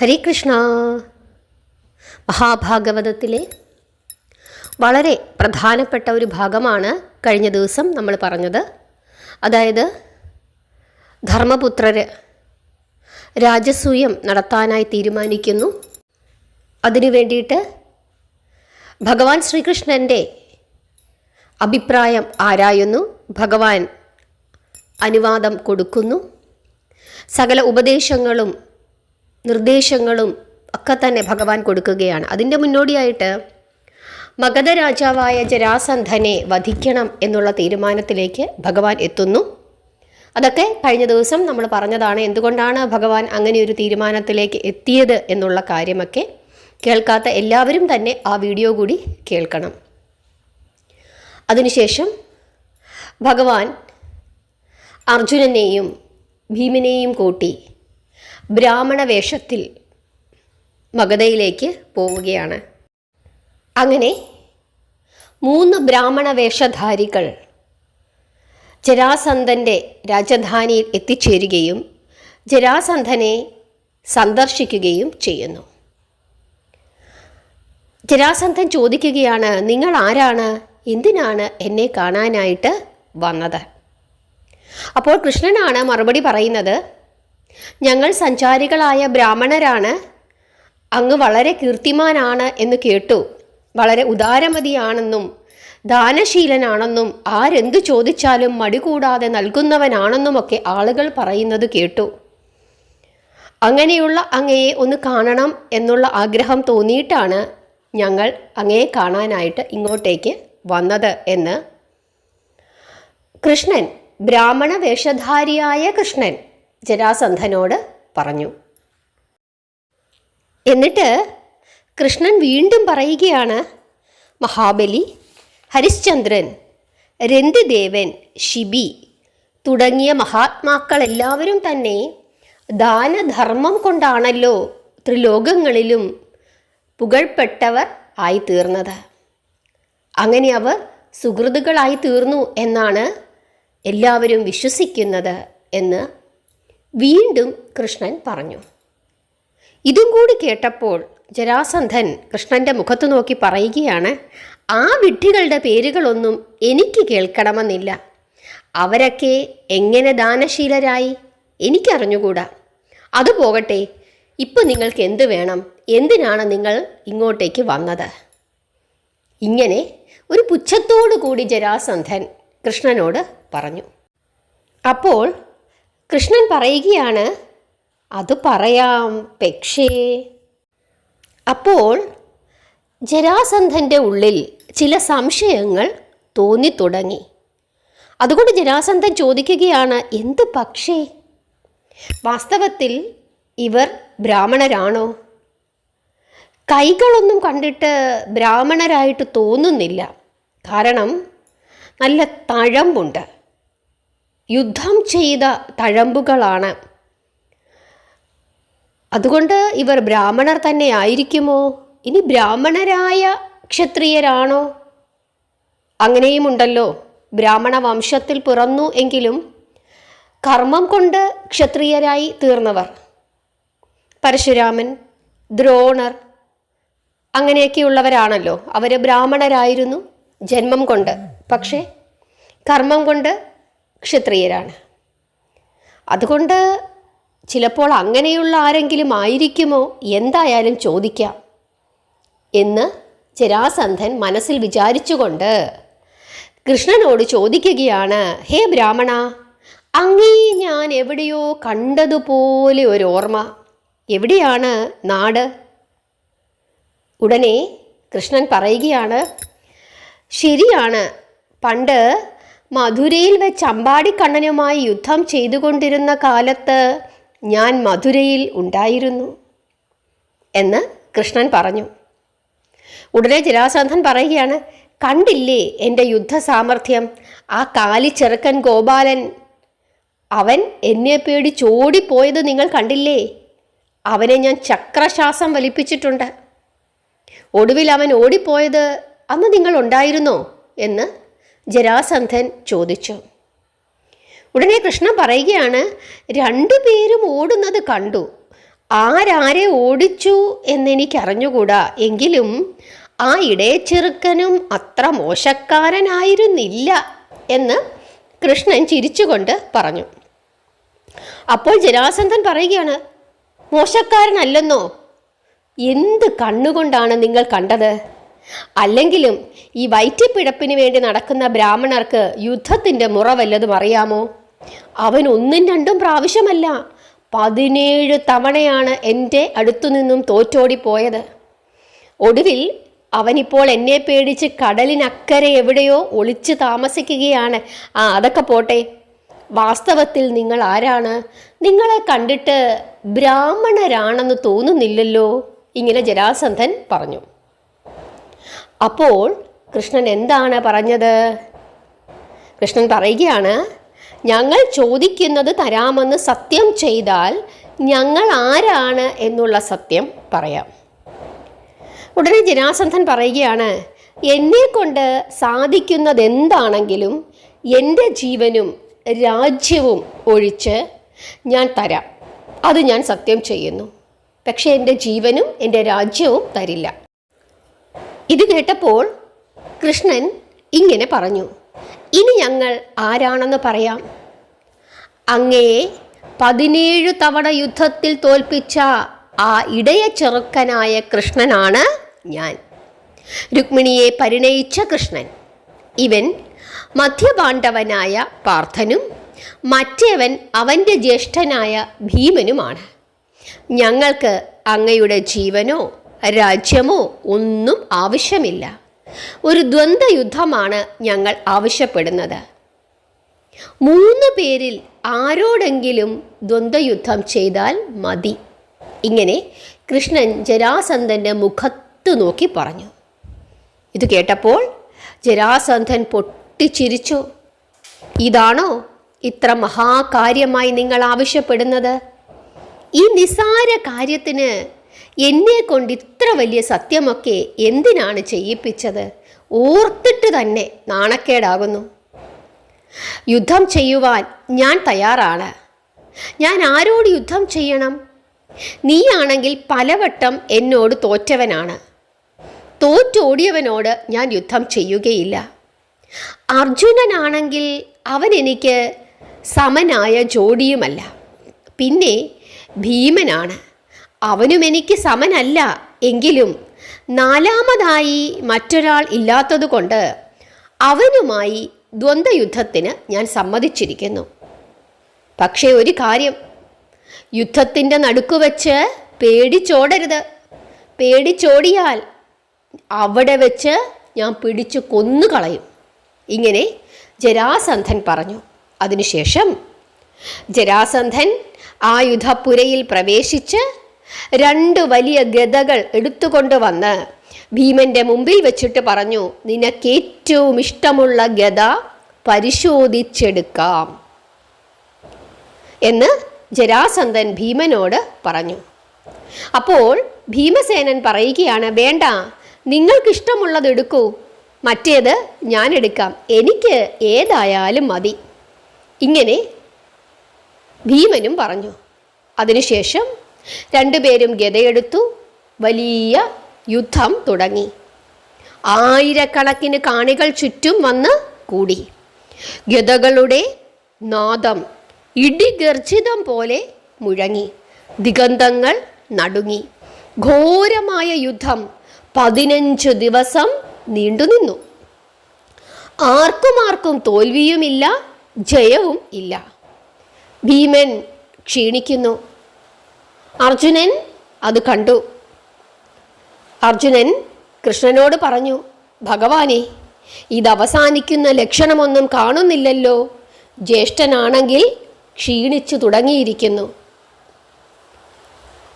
ഹരേ കൃഷ്ണ മഹാഭാഗവതത്തിലെ വളരെ പ്രധാനപ്പെട്ട ഒരു ഭാഗമാണ് കഴിഞ്ഞ ദിവസം നമ്മൾ പറഞ്ഞത്. അതായത് ധർമ്മപുത്രർ രാജസൂയം നടത്താനായി തീരുമാനിക്കുന്നു. അതിനു വേണ്ടിയിട്ട് ഭഗവാൻ ശ്രീകൃഷ്ണന്റെ അഭിപ്രായം ആരായുന്നു? ഭഗവാൻ അനുവാദം കൊടുക്കുന്നു. സകല ഉപദേശങ്ങളും നിർദ്ദേശങ്ങളും ഒക്കെ തന്നെ ഭഗവാൻ കൊടുക്കുകയാണ്. അതിന്റെ മുന്നോടിയായിട്ട് മഗധ രാജാവായ ജരാസന്ധനെ വധിക്കണം എന്നുള്ള തീരുമാനത്തിലേക്ക് ഭഗവാൻ എത്തുന്നു. അതൊക്കെ കഴിഞ്ഞ ദിവസം നമ്മൾ പറഞ്ഞതാണ് എന്തുകൊണ്ടാണ് ഭഗവാൻ അങ്ങനെ ഒരു തീരുമാനത്തിലേക്ക് എത്തിയത് എന്നുള്ള കാര്യമൊക്കെ കേൾക്കാത്ത എല്ലാവരും തന്നെ ആ വീഡിയോ കൂടി കേൾക്കണം. അതിനുശേഷം ഭഗവാൻ അർജുനനെയും ഭീമനെയും കൂട്ടി ബ്രാഹ്മണ വേഷത്തിൽ മഗധയിലേക്ക് പോവുകയാണ്. അങ്ങനെ മൂന്ന് ബ്രാഹ്മണ വേഷധാരികൾ ജരാസന്ധന്റെ രാജധാനിയിൽ എത്തിച്ചേരുകയും ജരാസന്ധനെ സന്ദർശിക്കുകയും ചെയ്യുന്നു. ജരാസന്ധൻ ചോദിക്കുകയാണ് നിങ്ങൾ ആരാണ്? എന്തിനാണ് എന്നെ കാണാനായിട്ട് വന്നത്? അപ്പോൾ കൃഷ്ണനാണ് മറുപടി പറയുന്നത് ഞങ്ങൾ സഞ്ചാരികളായ ബ്രാഹ്മണരാണ്. അങ്ങ് വളരെ കീർത്തിമാനാണ് എന്ന് കേട്ടു. വളരെ ഉദാരമതിയാണെന്നും ദാനശീലനാണെന്നും ആരെന്തു ചോദിച്ചാലും മടികൂടാതെ നൽകുന്നവനാണെന്നുമൊക്കെ ആളുകൾ പറയുന്നത് കേട്ടു. അങ്ങനെയുള്ള അങ്ങയെ ഒന്ന് കാണണം എന്നുള്ള ആഗ്രഹം തോന്നിയിട്ടാണ് ഞങ്ങൾ അങ്ങയെ കാണാനായിട്ട് ഇങ്ങോട്ടേക്ക് വന്നത് എന്ന്. കൃഷ്ണൻ ബ്രാഹ്മണ വേഷധാരിയായ കൃഷ്ണൻ ജരാസന്ധനോട് പറഞ്ഞു. എന്നിട്ട് കൃഷ്ണൻ വീണ്ടും പറയുകയാണ് മഹാബലി ഹരിശ്ചന്ദ്രൻ രന്തിദേവൻ ശിബി തുടങ്ങിയ മഹാത്മാക്കളെല്ലാവരും തന്നെ ദാനധർമ്മം കൊണ്ടാണല്ലോ ത്രിലോകങ്ങളിലും പുകഴ്പ്പെട്ടവർ ആയിത്തീർന്നത്. അങ്ങനെ അവർ സുഹൃത്തുക്കളായി തീർന്നു എന്നാണ് എല്ലാവരും വിശ്വസിക്കുന്നത് എന്ന് വീണ്ടും കൃഷ്ണൻ പറഞ്ഞു. ഇതും കൂടി കേട്ടപ്പോൾ ജരാസന്ധൻ കൃഷ്ണന്റെ മുഖത്ത് നോക്കി പറയുകയാണ് ആ വിഡ്ഢികളുടെ പേരുകളൊന്നും എനിക്ക് കേൾക്കണമെന്നില്ല. അവരൊക്കെ എങ്ങനെ ദാനശീലരായി? എനിക്കറിഞ്ഞുകൂടാ. അത് പോകട്ടെ ഇപ്പം നിങ്ങൾക്ക് എന്ത് വേണം? എന്തിനാണ് നിങ്ങൾ ഇങ്ങോട്ടേക്ക് വന്നത്? ഇങ്ങനെ ഒരു പുച്ഛത്തോടു കൂടി ജരാസന്ധൻ കൃഷ്ണനോട് പറഞ്ഞു. അപ്പോൾ കൃഷ്ണൻ പറയുകയാണ് അത് പറയാം പക്ഷേ അപ്പോൾ ജരാസന്ധന്റെ ഉള്ളിൽ ചില സംശയങ്ങൾ തോന്നിത്തുടങ്ങി. അതുകൊണ്ട് ജരാസന്ധൻ ചോദിക്കുകയാണ് എന്ത് പക്ഷേ? വാസ്തവത്തിൽ ഇവർ ബ്രാഹ്മണരാണോ? കൈകളൊന്നും കണ്ടിട്ട് ബ്രാഹ്മണരായിട്ട് തോന്നുന്നില്ല. കാരണം നല്ല തഴമ്പുണ്ട്. യുദ്ധം ചെയ്ത തഴമ്പുകളാണ്. അതുകൊണ്ട് ഇവർ ബ്രാഹ്മണർ തന്നെ ആയിരിക്കുമോ ഇനി ബ്രാഹ്മണരായ ക്ഷത്രിയരാണോ? അങ്ങനെയുമുണ്ടല്ലോ. ബ്രാഹ്മണ വംശത്തിൽ പിറന്നു എങ്കിലും കർമ്മം കൊണ്ട് ക്ഷത്രിയരായി തീർന്നവർ. പരശുരാമൻ ദ്രോണർ അങ്ങനെയൊക്കെയുള്ളവരാണല്ലോ. അവർ ബ്രാഹ്മണരായിരുന്നു ജന്മം കൊണ്ട്. പക്ഷേ കർമ്മം കൊണ്ട് ക്ഷത്രിയരാണ്. അതുകൊണ്ട് ചിലപ്പോൾ അങ്ങനെയുള്ള ആരെങ്കിലും ആയിരിക്കുമോ? എന്തായാലും ചോദിക്കാം എന്ന് ജരാസന്ധൻ മനസ്സിൽ വിചാരിച്ചുകൊണ്ട് കൃഷ്ണനോട് ചോദിക്കുകയാണ് ഹേ ബ്രാഹ്മണ അങ്ങേ ഞാൻ എവിടെയോ കണ്ടതുപോലെ ഒരു ഓർമ്മ എവിടെയാണ് നാട്? ഉടനെ കൃഷ്ണൻ പറയുകയാണ് ശരിയാണ്. പണ്ട് മധുരയിൽ വെച്ച് അമ്പാടിക്കണ്ണനുമായി യുദ്ധം ചെയ്തുകൊണ്ടിരുന്ന കാലത്ത് ഞാൻ മധുരയിൽ ഉണ്ടായിരുന്നു എന്ന് കൃഷ്ണൻ പറഞ്ഞു. ഉടനെ ജരാസന്ധൻ പറയുകയാണ് കണ്ടില്ലേ എന്റെ യുദ്ധ സാമർഥ്യം ആ കാലി ചെറുക്കൻ ഗോപാലൻ അവൻ എന്നെ പേടിച്ചോടിപ്പോയത് നിങ്ങൾ കണ്ടില്ലേ? അവനെ ഞാൻ ചക്രശ്വാസം വലിപ്പിച്ചിട്ടുണ്ട്. ഒടുവിൽ അവൻ ഓടിപ്പോയത് അന്ന് നിങ്ങൾ ഉണ്ടായിരുന്നോ? എന്ന് ജരാസന്ധൻ ചോദിച്ചു. ഉടനെ കൃഷ്ണൻ പറയുകയാണ് രണ്ടുപേരും ഓടുന്നത് കണ്ടു. ആരാരെ ഓടിച്ചു എന്നെനിക്കറിഞ്ഞുകൂടാ. എങ്കിലും ആ ഇടയച്ചെറുക്കനും അത്ര മോശക്കാരനായിരുന്നില്ല എന്ന് കൃഷ്ണൻ ചിരിച്ചുകൊണ്ട് പറഞ്ഞു. അപ്പോൾ ജരാസന്ധൻ പറയുകയാണ് മോശക്കാരനല്ലെന്നോ? എന്ത് കണ്ണുകൊണ്ടാണ് നിങ്ങൾ കണ്ടത്? അല്ലെങ്കിലും ഈ വയറ്റിപ്പിഴപ്പിന് വേണ്ടി നടക്കുന്ന ബ്രാഹ്മണർക്ക് യുദ്ധത്തിന്റെ മുറ വല്ലതും അറിയാമോ? അവൻ ഒന്നും രണ്ടും പ്രാവശ്യമല്ല പതിനേഴ് തവണയാണ് എന്റെ അടുത്തു നിന്നും തോറ്റോടിപ്പോയത് ഒടുവിൽ അവനിപ്പോൾ എന്നെ പേടിച്ച് കടലിനക്കരെ എവിടെയോ ഒളിച്ചു താമസിക്കുകയാണ്. ആ അതൊക്കെ പോട്ടെ. വാസ്തവത്തിൽ നിങ്ങൾ ആരാണ്? നിങ്ങളെ കണ്ടിട്ട് ബ്രാഹ്മണരാണെന്ന് തോന്നുന്നില്ലല്ലോ ഇങ്ങനെ ജരാസന്ധൻ പറഞ്ഞു. അപ്പോൾ കൃഷ്ണൻ എന്താണ് പറഞ്ഞത്? കൃഷ്ണൻ പറയുകയാണ് ഞങ്ങൾ ചോദിക്കുന്നത് തരാമെന്ന് സത്യം ചെയ്താൽ ഞങ്ങൾ ആരാണ് എന്നുള്ള സത്യം പറയാം. ഉടനെ ജനാസന്ധൻ പറയുകയാണ് എന്നെ കൊണ്ട് സാധിക്കുന്നത് എന്താണെങ്കിലും എന്റെ ജീവനും രാജ്യവും ഒഴിച്ച് ഞാൻ തരാം. അത് ഞാൻ സത്യം ചെയ്യുന്നു. പക്ഷേ എന്റെ ജീവനും എന്റെ രാജ്യവും തരില്ല. ഇത് കേട്ടപ്പോൾ കൃഷ്ണൻ ഇങ്ങനെ പറഞ്ഞു ഇനി ഞങ്ങൾ ആരാണെന്ന് പറയാം? അങ്ങയെ പതിനേഴു തവണ യുദ്ധത്തിൽ തോൽപ്പിച്ച ആ ഇടയ ചെറുക്കനായ കൃഷ്ണനാണ് ഞാൻ. രുക്മിണിയെ പരിണയിച്ച കൃഷ്ണൻ ഇവൻ മധ്യപാണ്ഡവനായ പാർത്ഥനും മറ്റേവൻ അവന്റെ ജ്യേഷ്ഠനായ ഭീമനുമാണ്. ഞങ്ങൾക്ക് അങ്ങയുടെ ജീവനോ രാജ്യമോ ഒന്നും ആവശ്യമില്ല. ഒരു ദ്വന്ദ്വ യുദ്ധമാണ് ഞങ്ങൾ ആവശ്യപ്പെടുന്നത്. മൂന്ന് പേരിൽ ആരോടെങ്കിലും ദ്വന്ദ്വയുദ്ധം ചെയ്താൽ മതി. ഇങ്ങനെ കൃഷ്ണൻ ജരാസന്ധന്റെ മുഖത്ത് നോക്കി പറഞ്ഞു. ഇത് കേട്ടപ്പോൾ ജരാസന്ധൻ പൊട്ടിച്ചിരിച്ചു. ഇതാണോ ഇത്ര മഹാകാര്യമായി നിങ്ങൾ ആവശ്യപ്പെടുന്നത്? ഈ നിസാര കാര്യത്തിന് എന്നെ കൊണ്ട് ഇത്ര വലിയ സത്യമൊക്കെ എന്തിനാണ് ചെയ്യിപ്പിച്ചത്? ഓർത്തിട്ട് തന്നെ നാണക്കേടാകുന്നു. യുദ്ധം ചെയ്യുവാൻ ഞാൻ തയ്യാറാണ്. ഞാൻ ആരോട് യുദ്ധം ചെയ്യണം? നീയാണെങ്കിൽ പലവട്ടം എന്നോട് തോറ്റവനാണ്. തോറ്റോടിയവനോട് ഞാൻ യുദ്ധം ചെയ്യുകയില്ല. അർജുനനാണെങ്കിൽ അവൻ എനിക്ക് സമനായ ജോഡിയുമല്ല. പിന്നെ ഭീമനാണ്. അവനും എനിക്ക് സമനല്ല. എങ്കിലും നാലാമതായി മറ്റൊരാൾ ഇല്ലാത്തതുകൊണ്ട് അവനുമായി ദ്വന്ദ്വയുദ്ധത്തിന് ഞാൻ സമ്മതിച്ചിരിക്കുന്നു. പക്ഷേ ഒരു കാര്യം യുദ്ധത്തിന്റെ നടുക്ക് വെച്ച് പേടിച്ചോടരുത്. പേടിച്ചോടിയാൽ അവിടെ വെച്ച് ഞാൻ പിടിച്ചു കൊന്നുകളയും. ഇങ്ങനെ ജരാസന്ധൻ പറഞ്ഞു. അതിനുശേഷം ജരാസന്ധൻ ആ യുദ്ധപ്പുരയിൽ പ്രവേശിച്ച് രണ്ട് വലിയ ഗതകൾ എടുത്തുകൊണ്ട് വന്ന് ഭീമന്റെ മുമ്പിൽ വെച്ചിട്ട് പറഞ്ഞു നിനക്ക് ഏറ്റവും ഇഷ്ടമുള്ള ഗത പരിശോധിച്ചെടുക്കാം. എന്ന് ജരാസന്ധൻ ഭീമനോട് പറഞ്ഞു. അപ്പോൾ ഭീമസേനൻ പറയുകയാണ് വേണ്ട നിങ്ങൾക്ക് ഇഷ്ടമുള്ളത് എടുക്കൂ. മറ്റേത് ഞാൻ എടുക്കാം. എനിക്ക് ഏതായാലും മതി. ഇങ്ങനെ ഭീമനും പറഞ്ഞു. അതിനുശേഷം രണ്ടുപേരും ഗതയെടുത്തു. വലിയ യുദ്ധം തുടങ്ങി. ആയിരക്കണക്കിന് കാണികൾ ചുറ്റും വന്ന് കൂടി. ഗതകളുടെ നാദം ഇടിഗർജിതം പോലെ മുഴങ്ങി. ദിഗന്ധങ്ങൾ നടുങ്ങി. ഘോരമായ യുദ്ധം പതിനഞ്ച് ദിവസം നീണ്ടുനിന്നു ആർക്കും ആർക്കും തോൽവിയുമില്ല ജയവും ഇല്ല. ഭീമൻ ക്ഷീണിക്കുന്നു. അർജുനൻ അത് കണ്ടു. അർജുനൻ കൃഷ്ണനോട് പറഞ്ഞു ഭഗവാനെ ഇതവസാനിക്കുന്ന ലക്ഷണമൊന്നും കാണുന്നില്ലല്ലോ. ജ്യേഷ്ഠനാണെങ്കിൽ ക്ഷീണിച്ചു തുടങ്ങിയിരിക്കുന്നു.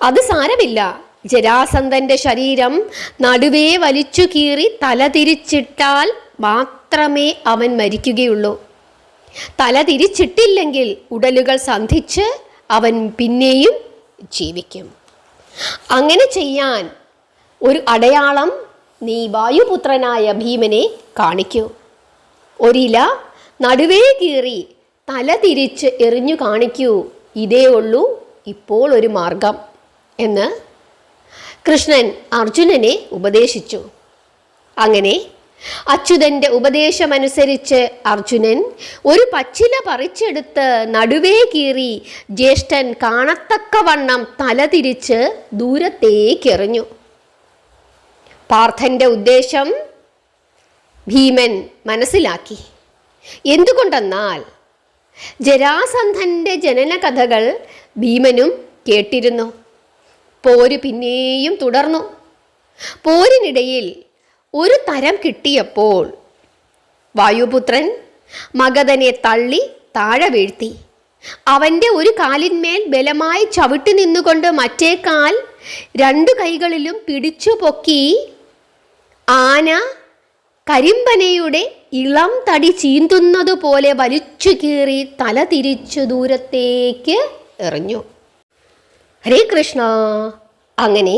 അത് സാരമില്ല. ജരാസന്ധന്റെ ശരീരം നടുവേ വലിച്ചു കീറി തലതിരിച്ചിട്ടാൽ മാത്രമേ അവൻ മരിക്കുകയുള്ളൂ. തല തിരിച്ചിട്ടില്ലെങ്കിൽ ഉടലുകൾ സന്ധിച്ച് അവൻ പിന്നെയും ജീവിക്കും. അങ്ങനെ ചെയ്യാൻ ഒരു അടയാളം നീ വായുപുത്രനായ ഭീമനെ കാണിക്കൂ. ഒരില നടുവേ കീറി തല തിരിച്ച് എറിഞ്ഞു കാണിക്കൂ. ഇതേ ഉള്ളൂ ഇപ്പോൾ ഒരു മാർഗം എന്ന് കൃഷ്ണൻ അർജുനനെ ഉപദേശിച്ചു. അങ്ങനെ അച്യുതന്റെ ഉപദേശമനുസരിച്ച് അർജുനൻ ഒരു പച്ചില പറിച്ചെടുത്ത് നടുവേ കീറി ജ്യേഷ്ഠൻ കാണത്തക്കവണ്ണം തലതിരിച്ച് ദൂരത്തേക്കെറിഞ്ഞു. പാർത്ഥന്റെ ഉദ്ദേശം ഭീമൻ മനസ്സിലാക്കി. എന്തുകൊണ്ടെന്നാൽ ജരാസന്ധന്റെ ജനന കഥകൾ ഭീമനും കേട്ടിരുന്നു. പോര് പിന്നെയും തുടർന്നു. പോരിനിടയിൽ ഒരു തരം കിട്ടിയപ്പോൾ വായുപുത്രൻ മഗധനെ തള്ളി താഴെ വീഴ്ത്തി. അവന്റെ ഒരു കാലിന്മേൽ ബലമായി ചവിട്ടി നിന്നുകൊണ്ട് മറ്റേ കാൽ രണ്ടു കൈകളിലും പിടിച്ചു പൊക്കി ആന കരിമ്പനയുടെ ഇളം തടി ചീന്തുന്നത് പോലെ വലിച്ചു കീറി തല തിരിച്ചു ദൂരത്തേക്ക് എറിഞ്ഞു. ഹരേ കൃഷ്ണ. അങ്ങനെ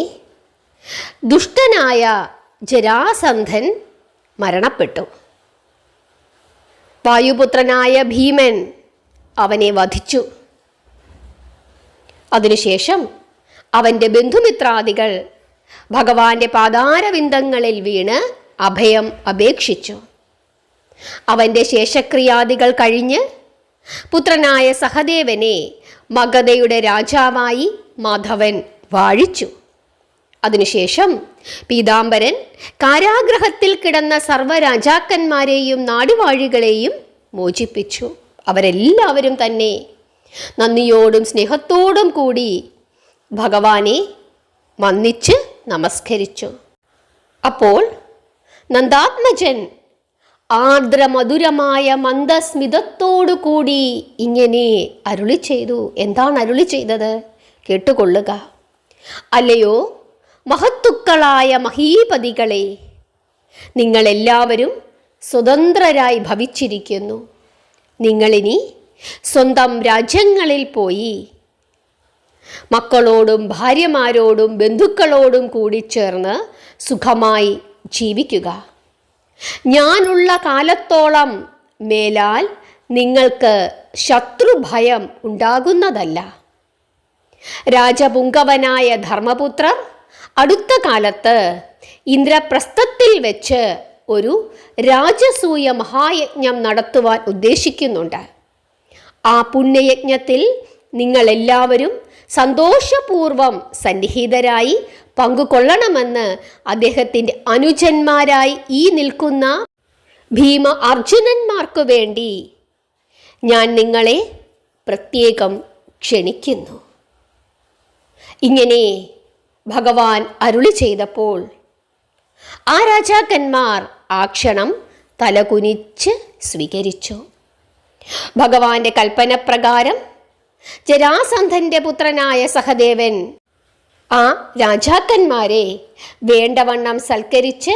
ദുഷ്ടനായ ജരാസന്ധൻ മരണപ്പെട്ടു. വായുപുത്രനായ ഭീമൻ അവനെ വധിച്ചു. അതിനുശേഷം അവന്റെ ബന്ധുമിത്രാദികൾ ഭഗവാന്റെ പാതാരവിന്ദങ്ങളിൽ വീണ് അഭയം അപേക്ഷിച്ചു. അവന്റെ ശേഷക്രിയാദികൾ കഴിഞ്ഞ് പുത്രനായ സഹദേവനെ മഗധയുടെ രാജാവായി മാധവൻ വാഴിച്ചു. അതിനുശേഷം പീതാംബരൻ കാരാഗ്രഹത്തിൽ കിടന്ന സർവരാജാക്കന്മാരെയും നാടുവാഴികളെയും മോചിപ്പിച്ചു. അവരെല്ലാവരും തന്നെ നന്ദിയോടും സ്നേഹത്തോടും കൂടി ഭഗവാനെ വന്നിച്ച് നമസ്കരിച്ചു. അപ്പോൾ നന്ദാത്മജൻ ആർദ്രമധുരമായ മന്ദസ്മിതത്തോടു കൂടി ഇങ്ങനെ അരുളി ചെയ്തു. എന്താണ് അരുളി ചെയ്തത്? കേട്ടുകൊള്ളുക. അല്ലയോ? മഹത്തുക്കളായ മഹീപതികളെ നിങ്ങളെല്ലാവരും സ്വതന്ത്രരായി ഭവിച്ചിരിക്കുന്നു. നിങ്ങളിനി സ്വന്തം രാജ്യങ്ങളിൽ പോയി മക്കളോടും ഭാര്യമാരോടും ബന്ധുക്കളോടും കൂടി ചേർന്ന് സുഖമായി ജീവിക്കുക. ഞാനുള്ള കാലത്തോളം മേലാൽ നിങ്ങൾക്ക് ശത്രുഭയം ഉണ്ടാകുന്നതല്ല. രാജപുങ്കവനായ ധർമ്മപുത്രർ അടുത്ത കാലത്ത് ഇന്ദ്രപ്രസ്ഥത്തിൽ വെച്ച് ഒരു രാജസൂയ മഹായജ്ഞം നടത്തുവാൻ ഉദ്ദേശിക്കുന്നുണ്ട്. ആ പുണ്യയജ്ഞത്തിൽ നിങ്ങളെല്ലാവരും സന്തോഷപൂർവം സന്നിഹിതരായി പങ്കുകൊള്ളണമെന്ന് അദ്ദേഹത്തിന്റെ അനുജന്മാരായി ഈ നിൽക്കുന്ന ഭീമ അർജുനന്മാർക്കു വേണ്ടി ഞാൻ നിങ്ങളെ പ്രത്യേകം ക്ഷണിക്കുന്നു. ഇങ്ങനെ ഭഗവാൻ അരുളി ചെയ്തപ്പോൾ ആ രാജാക്കന്മാർ ആ ക്ഷണം തലകുനിച്ച് സ്വീകരിച്ചു. ഭഗവാന്റെ കൽപ്പനപ്രകാരം ജരാസന്ധന്റെ പുത്രനായ സഹദേവൻ ആ രാജാക്കന്മാരെ വേണ്ടവണ്ണം സൽക്കരിച്ച്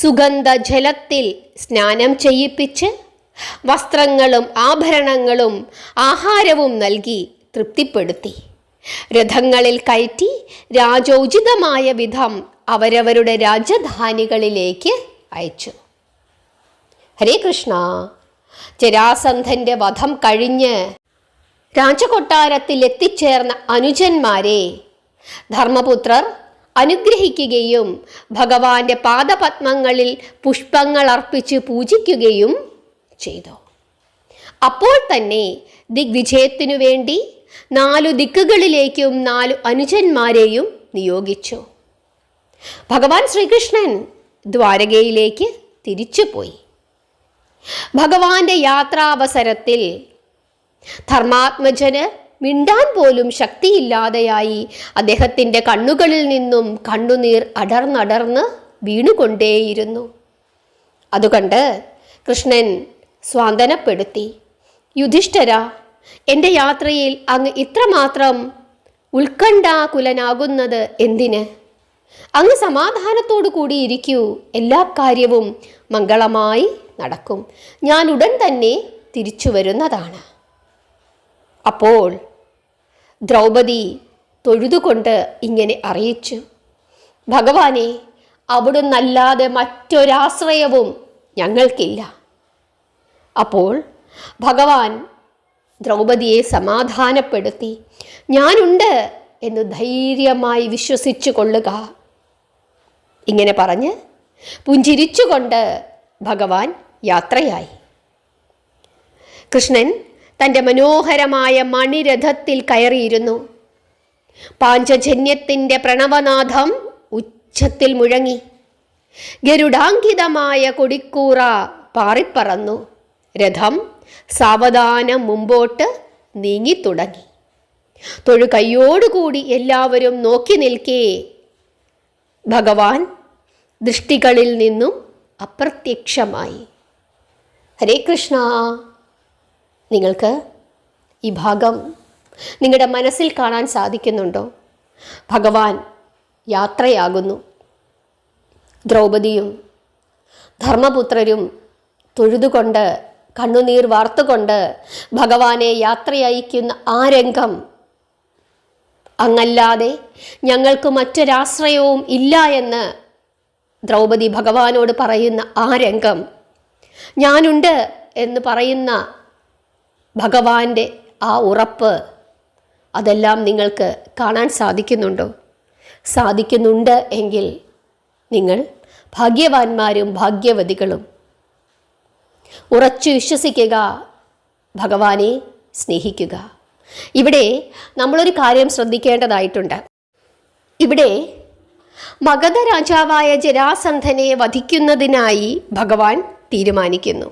സുഗന്ധ ജലത്തിൽ സ്നാനം ചെയ്യിപ്പിച്ച് വസ്ത്രങ്ങളും ആഭരണങ്ങളും ആഹാരവും നൽകി തൃപ്തിപ്പെടുത്തി. രഥങ്ങളിൽ കയറ്റി രാജോചിതമായ വിധം അവരവരുടെ രാജധാനികളിലേക്ക് അയച്ചു. ഹരേ കൃഷ്ണ. ജരാസന്ധന്റെ വധം കഴിഞ്ഞ് രാജകൊട്ടാരത്തിൽ എത്തിച്ചേർന്ന അനുജന്മാരെ ധർമ്മപുത്രർ അനുഗ്രഹിക്കുകയും ഭഗവാന്റെ പാദപത്മങ്ങളിൽ പുഷ്പങ്ങൾ അർപ്പിച്ച് പൂജിക്കുകയും ചെയ്തു. അപ്പോൾ തന്നെ ദിഗ്വിജയത്തിനു വേണ്ടി നാലു ദിക്കുകളിലേക്കും നാലു അനുജന്മാരെയും നിയോഗിച്ചു. ഭഗവാൻ ശ്രീകൃഷ്ണൻ ദ്വാരകയിലേക്ക് തിരിച്ചുപോയി. ഭഗവാന്റെ യാത്രാവസരത്തിൽ ധർമാത്മജന് മിണ്ടാൻ പോലും ശക്തിയില്ലാതെയായി അദ്ദേഹത്തിന്റെ കണ്ണുകളിൽ നിന്നും കണ്ണുനീർ അടർന്നടർന്ന് വീണുകൊണ്ടേയിരുന്നു. അതുകൊണ്ട് കൃഷ്ണൻ സ്വാന്തനപ്പെടുത്തി യുധിഷ്ഠര എന്റെ യാത്രയിൽ അങ്ങ് ഇത്രമാത്രം ഉത്കണ്ഠാകുലനാകുന്നത് എന്തിന്? അങ്ങ് സമാധാനത്തോടു കൂടി ഇരിക്കൂ. എല്ലാ കാര്യവും മംഗളമായി നടക്കും. ഞാൻ ഉടൻ തന്നെ തിരിച്ചു വരുന്നതാണ്. അപ്പോൾ ദ്രൗപദി തൊഴുതുകൊണ്ട് ഇങ്ങനെ അറിയിച്ചു. ഭഗവാനെ അവിടുന്നല്ലാതെ മറ്റൊരാശ്രയവും ഞങ്ങൾക്കില്ല. അപ്പോൾ ഭഗവാൻ ദ്രൗപദിയെ സമാധാനപ്പെടുത്തി ഞാനുണ്ട് എന്ന് ധൈര്യമായി വിശ്വസിച്ചു കൊള്ളുക ഇങ്ങനെ പറഞ്ഞ് പുഞ്ചിരിച്ചുകൊണ്ട് ഭഗവാൻ യാത്രയായി. കൃഷ്ണൻ തന്റെ മനോഹരമായ മണിരഥത്തിൽ കയറിയിരുന്നു. പാഞ്ചജന്യത്തിന്റെ പ്രണവനാഥം ഉച്ചത്തിൽ മുഴങ്ങി. ഗരുഡാങ്കിതമായ കൊടിക്കൂറ പാറിപ്പറന്നു. രഥം സാവധാനം മുമ്പോട്ട് നീങ്ങി തുടങ്ങി. തൊഴു കൈയോടുകൂടി എല്ലാവരും നോക്കി നിൽക്കേ. ഭഗവാൻ ദൃഷ്ടികളിൽ നിന്നും അപ്രത്യക്ഷമായി. ഹരേ കൃഷ്ണ. നിങ്ങൾക്ക് ഈ ഭാഗം നിങ്ങളുടെ മനസ്സിൽ കാണാൻ സാധിക്കുന്നുണ്ടോ? ഭഗവാൻ യാത്രയാകുന്നു. ദ്രൗപദിയും ധർമ്മപുത്രരും തൊഴുതുകൊണ്ട് കണ്ണുനീർ വാർത്തുകൊണ്ട് ഭഗവാനെ യാത്രയയക്കുന്ന ആ രംഗം. അങ്ങല്ലാതെ ഞങ്ങൾക്ക് മറ്റൊരാശ്രയവും ഇല്ല എന്ന് ദ്രൗപദി ഭഗവാനോട് പറയുന്ന ആ രംഗം. ഞാനുണ്ട് എന്ന് പറയുന്ന ഭഗവാന്റെ ആ ഉറപ്പ് അതെല്ലാം നിങ്ങൾക്ക് കാണാൻ സാധിക്കുന്നുണ്ടോ? സാധിക്കുന്നുണ്ട് എങ്കിൽ നിങ്ങൾ ഭാഗ്യവാന്മാരും ഭാഗ്യവതികളും ഉറച്ചു വിശ്വസിക്കുക ഭഗവാനെ സ്നേഹിക്കുക. ഇവിടെ നമ്മളൊരു കാര്യം ശ്രദ്ധിക്കേണ്ടതായിട്ടുണ്ട്. ഇവിടെ മഗധ രാജാവായ ജരാസന്ധനെ വധിക്കുന്നതിനായി ഭഗവാൻ തീരുമാനിക്കുന്നു.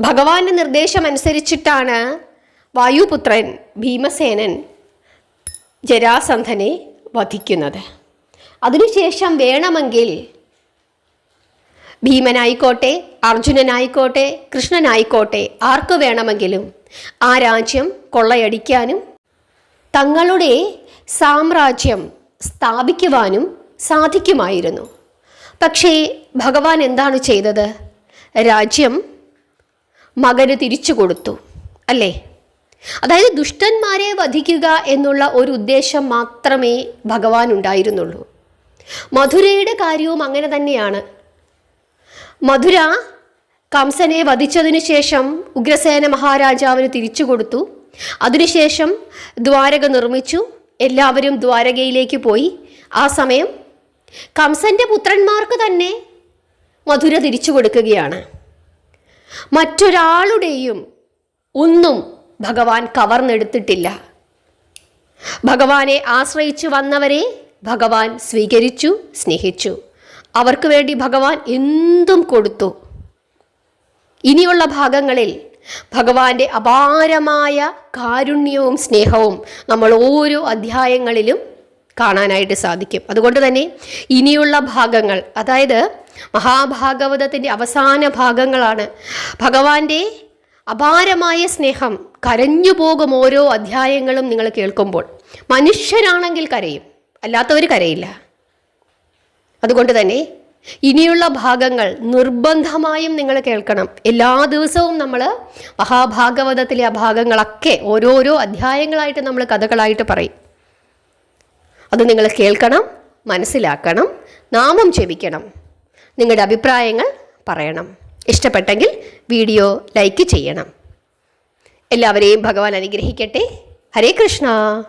ഭഗവാന്റെ നിർദ്ദേശമനുസരിച്ചിട്ടാണ് വായുപുത്രൻ ഭീമസേനൻ ജരാസന്ധനെ വധിക്കുന്നത്. അതിനുശേഷം വേണമെങ്കിൽ ഭീമനായിക്കോട്ടെ അർജുനനായിക്കോട്ടെ കൃഷ്ണനായിക്കോട്ടെ ആർക്ക് വേണമെങ്കിലും ആ രാജ്യം കൊള്ളയടിക്കാനും തങ്ങളുടെ സാമ്രാജ്യം സ്ഥാപിക്കുവാനും സാധിക്കുമായിരുന്നു. പക്ഷേ ഭഗവാൻ എന്താണ് ചെയ്തത്? രാജ്യം മകന് തിരിച്ചു കൊടുത്തു അല്ലേ? അതായത് ദുഷ്ടന്മാരെ വധിക്കുക എന്നുള്ള ഒരു ഉദ്ദേശം മാത്രമേ ഭഗവാൻ ഉണ്ടായിരുന്നുള്ളൂ. മധുരയുടെ കാര്യവും അങ്ങനെ തന്നെയാണ്. മധുര കംസനെ വധിച്ചതിനു ശേഷം ഉഗ്രസേന മഹാരാജാവിന് തിരിച്ചു കൊടുത്തു. അതിനുശേഷം ദ്വാരക നിർമ്മിച്ചു. എല്ലാവരും ദ്വാരകയിലേക്ക് പോയി. ആ സമയം കംസന്റെ പുത്രന്മാർക്ക് തന്നെ മധുര തിരിച്ചു കൊടുക്കുകയാണ്. മറ്റൊരാളുടെയും ഒന്നും ഭഗവാൻ കവർന്നെടുത്തിട്ടില്ല. ഭഗവാനെ ആശ്രയിച്ചു വന്നവരെ ഭഗവാൻ സ്വീകരിച്ചു സ്നേഹിച്ചു. അവർക്ക് വേണ്ടി ഭഗവാൻ എന്തും കൊടുത്തു. ഇനിയുള്ള ഭാഗങ്ങളിൽ ഭഗവാന്റെ അപാരമായ കാരുണ്യവും സ്നേഹവും നമ്മൾ ഓരോ അധ്യായങ്ങളിലും കാണാനായിട്ട് സാധിക്കും. അതുകൊണ്ട് തന്നെ ഇനിയുള്ള ഭാഗങ്ങൾ അതായത് മഹാഭാഗവതത്തിന്റെ അവസാന ഭാഗങ്ങളാണ്. ഭഗവാന്റെ അപാരമായ സ്നേഹം കരഞ്ഞു പോകും ഓരോ അധ്യായങ്ങളും നിങ്ങൾ കേൾക്കുമ്പോൾ. മനുഷ്യരാണെങ്കിൽ കരയും അല്ലാത്തവർ കരയില്ല. അതുകൊണ്ട് തന്നെ ഇനിയുള്ള ഭാഗങ്ങൾ നിർബന്ധമായും നിങ്ങൾ കേൾക്കണം. എല്ലാ ദിവസവും നമ്മൾ മഹാഭാഗവതത്തിലെ ആ ഭാഗങ്ങളൊക്കെ ഓരോരോ അധ്യായങ്ങളായിട്ട് നമ്മൾ കഥകളായിട്ട് പറയും. അത് നിങ്ങൾ കേൾക്കണം മനസ്സിലാക്കണം നാമം ചെവിക്കണം നിങ്ങളുടെ അഭിപ്രായങ്ങൾ പറയണം. ഇഷ്ടപ്പെട്ടെങ്കിൽ വീഡിയോ ലൈക്ക് ചെയ്യണം. എല്ലാവരെയും ഭഗവാൻ അനുഗ്രഹിക്കട്ടെ. ഹരേ കൃഷ്ണ.